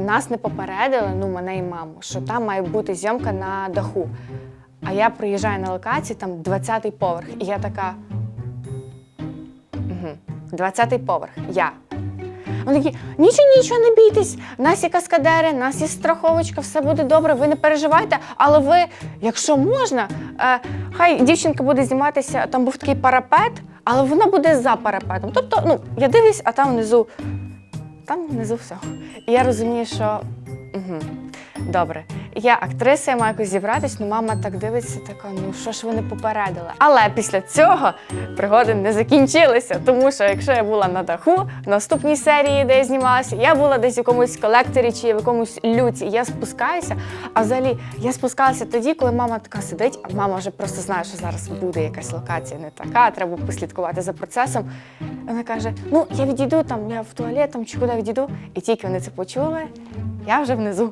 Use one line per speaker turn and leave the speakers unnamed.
нас не попередили, ну мене і маму, що там має бути зйомка на даху. А я приїжджаю на локацію, там 20-й поверх, і я така. Угу. 20-й поверх, я. Вони такі, нічого, нічого, не бійтесь, в нас є каскадери, нас є страховочка, все буде добре, ви не переживайте. Але ви, якщо можна, е, хай дівчинка буде зніматися, там був такий парапет, але вона буде за парапетом. Тобто, ну, я дивлюсь, а там внизу, там внизу все. І я розумію, що угу, добре. Я актриса, я маю якось зібратись, ну мама так дивиться, така, ну що ж ви не попередили. Але після цього пригоди не закінчилися, тому що якщо я була на даху, в наступній серії, де я знімалася, я була десь в якомусь колекторі чи в якомусь люці, я спускаюся. А взагалі я спускалася тоді, коли мама така сидить, а мама вже просто знає, що зараз буде якась локація не така, треба послідкувати за процесом. Вона каже: Ну, я відійду там, я в туалет там чи куди відійду. І тільки вони це почули, я вже внизу.